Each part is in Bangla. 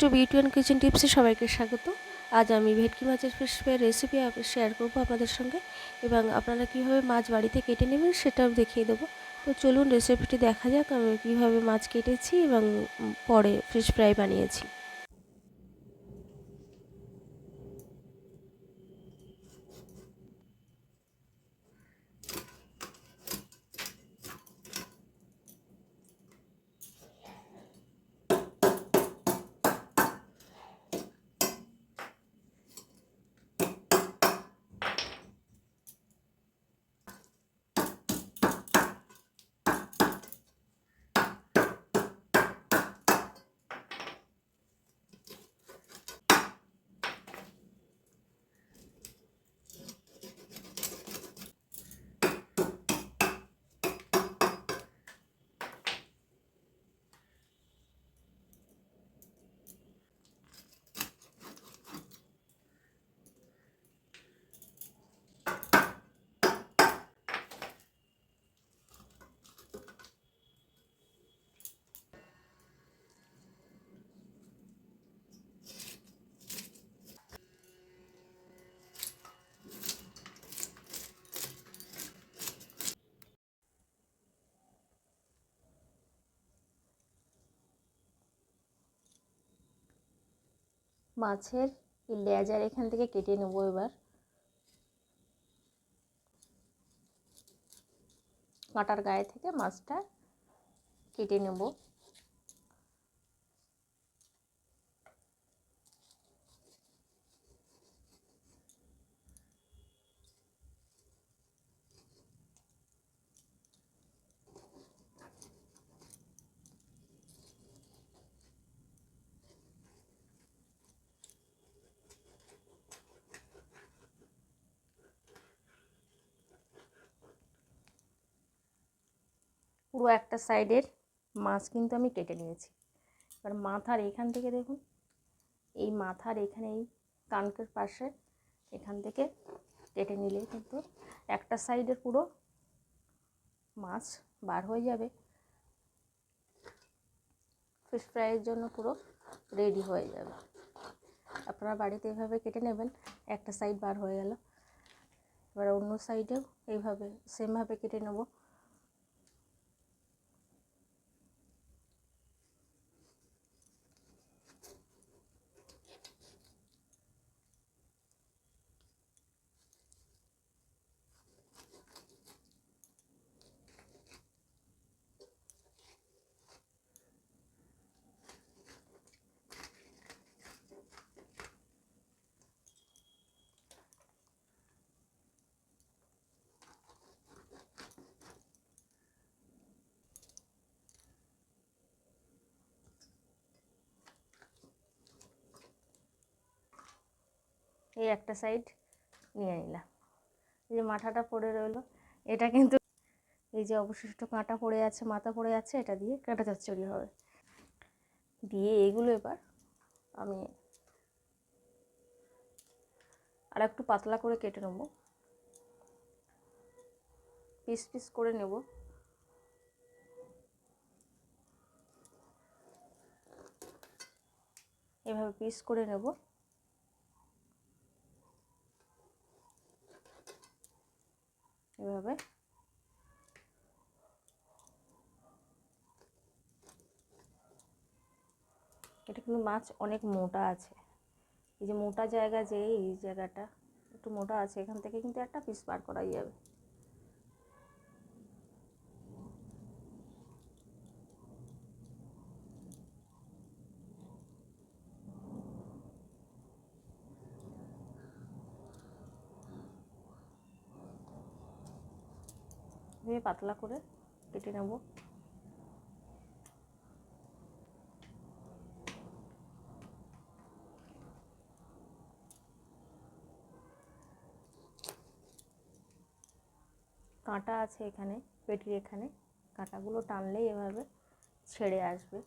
টু বিউটি অ্যান্ড কিচেন টিপসে সবাইকে স্বাগত। আজ আমি ভেটকি মাছের ফিশ ফ্রাই রেসিপি শেয়ার করব আপনাদের সঙ্গে এবং আপনারা কীভাবে মাছ বাড়িতে কেটে নেবেন সেটাও দেখিয়ে দেবো। তো চলুন রেসিপিটি দেখা যাক, আমি কীভাবে মাছ কেটেছি এবং পরে ফিশ ফ্রাই বানিয়েছি। মাছের লেজার এখান থেকে কেটে নেব এবার। কাঁটার গায়ে থেকে মাছটা কেটে নেব। পুরো একটা সাইডের মাছ কিন্তু আমি কেটে নিয়েছি। এবার মাথার এখান থেকে দেখুন, এই মাথার এখানে এই কানকের পাশে এখান থেকে কেটে নিলেই কিন্তু একটা সাইডের পুরো মাছ বার হয়ে যাবে। ফিশ ফ্রাইয়ের জন্য পুরো রেডি হয়ে যাবে। আপনারা বাড়িতে এভাবে কেটে নেবেন, একটা সাইড বার হয়ে গেল। এবার অন্য সাইডেও এইভাবে সেমভাবে কেটে নেব। এই একটা সাইড নিয়ে নিলাম। এই যে মাথাটা পড়ে রইল, এটা কিন্তু এই যে অবশিষ্ট কাঁটা পড়ে আছে, মাথা পড়ে আছে, এটা দিয়ে কাঁটা চচ্চড়ি হবে। দিয়ে এগুলো এবার আমি আর একটু পাতলা করে কেটে নেব। পিস পিস করে নেব। এভাবে পিস করে নেব। এভাবে এটা কিন্তু মাছ অনেক মোটা আছে। এই যে মোটা জায়গা যে এই জায়গাটা একটু মোটা আছে, এখান থেকে কিন্তু একটা পিস বার করাই যাবে। দিয়ে পাতলা করে কেটে নেব। কাঁটা আছে এখানে, পেটির এখানে। কাঁটাগুলো টানলেই এভাবে ছেড়ে আসবে।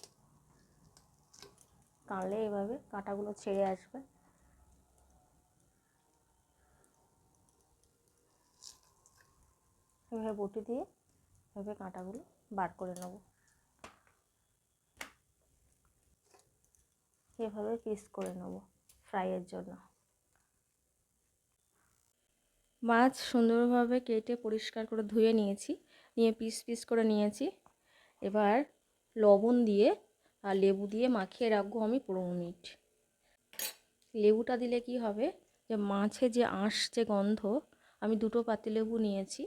টানলে এভাবে কাঁটাগুলো ছেড়ে আসবে। এভাবে বটি দিয়ে এভাবে কাঁটাগুলো বার করে নেব। এভাবে পিস করে নেব ফ্রাইয়ের জন্য। মাছ সুন্দরভাবে কেটে পরিষ্কার করে ধুয়ে নিয়েছি, নিয়ে পিস পিস করে নিয়েছি। এবার লবণ দিয়ে আর লেবু দিয়ে মাখিয়ে রাখব আমি পনেরো মিনিট। লেবুটা দিলে কি হবে? যে মাছে যে আঁশ যে গন্ধ, আমি দুটো পাতিলেবু নিয়েছি।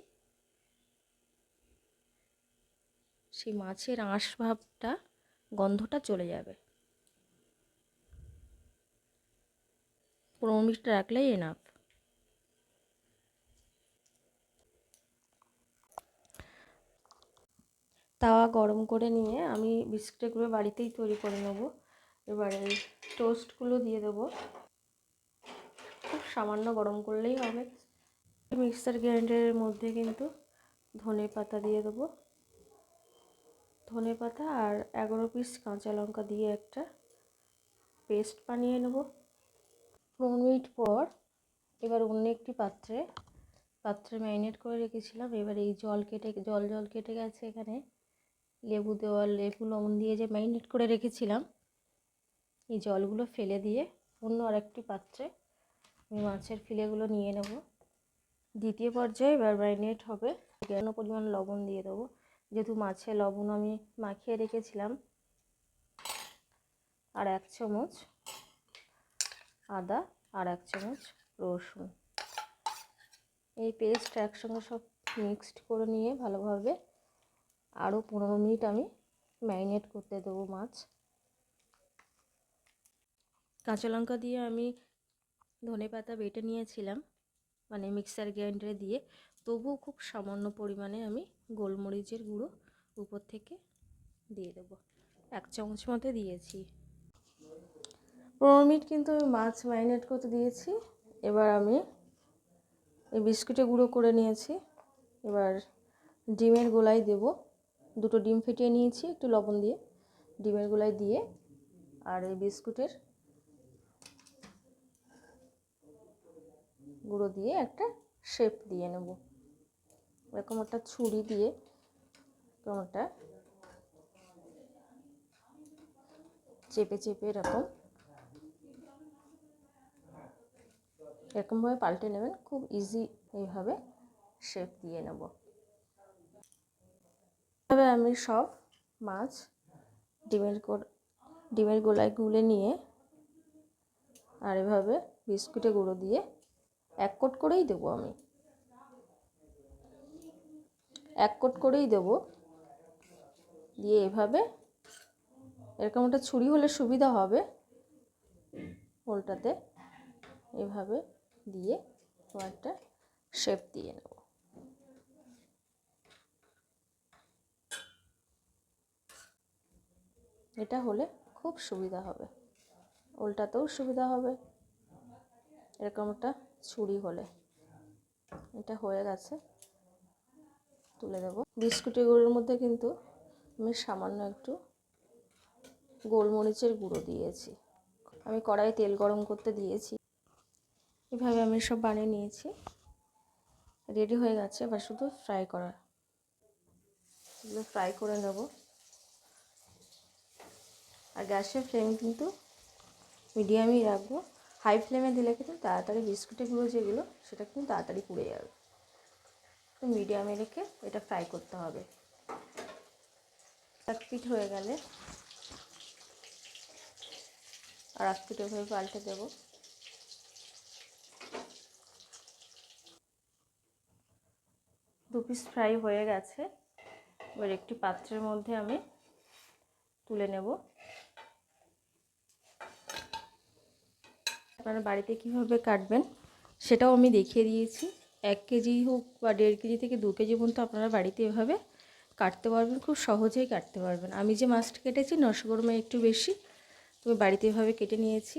সেই মাছের আঁশভাবটা, গন্ধটা চলে যাবে। পনেরো মিনিট রাখলেই এনাফ তাওয়া গরম করে নিয়ে আমি বিস্কুটগুলো বাড়িতেই তৈরি করে নেব। এবারে টোস্টগুলো দিয়ে দেবো। খুব সামান্য গরম করলেই হবে। মিক্সার গ্রাইন্ডারের মধ্যে কিন্তু ধনে পাতা দিয়ে দেবো। ধনে পাতা আর এগারো পিস কাঁচা লঙ্কা দিয়ে একটা পেস্ট বানিয়ে নেব। পনেরো মিনিট পর এবার অন্য একটি পাত্রে পাত্রে ম্যারিনেট করে রেখেছিলাম। এবার এই জল কেটে, জল জল কেটে গেছে এখানে। লেবু দেওয়া লেবু লবণ দিয়ে যে ম্যারিনেট করে রেখেছিলাম, এই জলগুলো ফেলে দিয়ে অন্য আরেকটি পাত্রে আমি মাছের ফিলেগুলো নিয়ে নেব। দ্বিতীয় পর্যায়ে এবার ম্যারিনেট হবে। জ্ঞান পরিমাণ লবণ দিয়ে দেবো। যেহেতু মাছে লবণ আমি মাখিয়ে রেখেছিলাম। আর এক চামচ আদা, আর এক চামচ রসুন। এই পেস্ট একসঙ্গে সব মিক্সড করে নিয়ে ভালোভাবে আরও পনেরো মিনিট আমি ম্যারিনেট করতে দেবো মাছ। কাঁচা লঙ্কা দিয়ে আমি ধনে পাতা বেটে নিয়েছিলাম মানে মিক্সার গ্রাইন্ডারে দিয়ে। তবুও খুব সামান্য পরিমাণে আমি গোলমরিচের গুঁড়ো উপর থেকে দিয়ে দেবো। এক চামচ মতো দিয়েছি। পনেরো মিনিট কিন্তু আমি মাছ ম্যারিনেট করতে দিয়েছি। এবার আমি এই বিস্কুটে গুঁড়ো করে নিয়েছি। এবার ডিমের গোলাই দেব। দুটো ডিম ফেটিয়ে নিয়েছি, একটু লবণ দিয়ে। ডিমের গোলাই দিয়ে আর এই বিস্কুটের গুঁড়ো দিয়ে একটা শেপ দিয়ে নেব। এরকম একটা ছুরি দিয়ে একটা চেপে চেপে এরকম এরকমভাবে পাল্টে নেবেন, খুব ইজি এইভাবে শেপ দিয়ে নেব। এভাবে আমি সব মাছ ডিমের ডিমের গোলায় গুলে নিয়ে আর এভাবে বিস্কুটে গুঁড়ো দিয়ে এক কোট করেই দেবো আমি। এক কোট করেই দেবো। দিয়ে এভাবে এরকম একটা ছুরি হলে সুবিধা হবে ওলটাতে। এভাবে দিয়ে একটা শেপ দিয়ে নেব। এটা হলে খুব সুবিধা হবে। উল্টাতেও সুবিধা হবে। এরকম একটা ছুরি হলে। এটা হয়ে গেছে। তুলে দেবো বিস্কুটের গুঁড়োর মধ্যে কিন্তু আমি সামান্য একটু গোলমরিচের গুঁড়ো দিয়েছি। আমি কড়াই তেল গরম করতে দিয়েছি। এভাবে আমি সব বানিয়ে নিয়েছি। রেডি হয়ে গেছে, এবার শুধু ফ্রাই করা। এগুলো ফ্রাই করে নেব। আর গ্যাসের ফ্লেম কিন্তু মিডিয়ামই রাখব। হাই ফ্লেমে দিলে কিন্তু তাড়াতাড়ি বিস্কুটের গুঁড়ো যেগুলো, সেটা কিন্তু তাড়াতাড়ি পুড়ে যাবে। মিডিয়ামে রেখে এটা ফ্রাই করতে হবে। এক পিঠ হয়ে গেলে আর এক পিঠ ওভাবে পাল্টে দেব। দু পিস ফ্রাই হয়ে গেছে। এবার একটি পাত্রের মধ্যে আমি তুলে নেব। আপনারা বাড়িতে কীভাবে কাটবেন সেটাও আমি দেখিয়ে দিয়েছি। এক কেজি হোক বা দেড় কেজি থেকে দু কেজি পর্যন্ত আপনারা বাড়িতে এভাবে কাটতে পারবেন, খুব সহজেই কাটতে পারবেন। আমি যে মাছটা কেটেছি নশো গরমে একটু বেশি তবে বাড়িতে এভাবে কেটে নিয়েছি।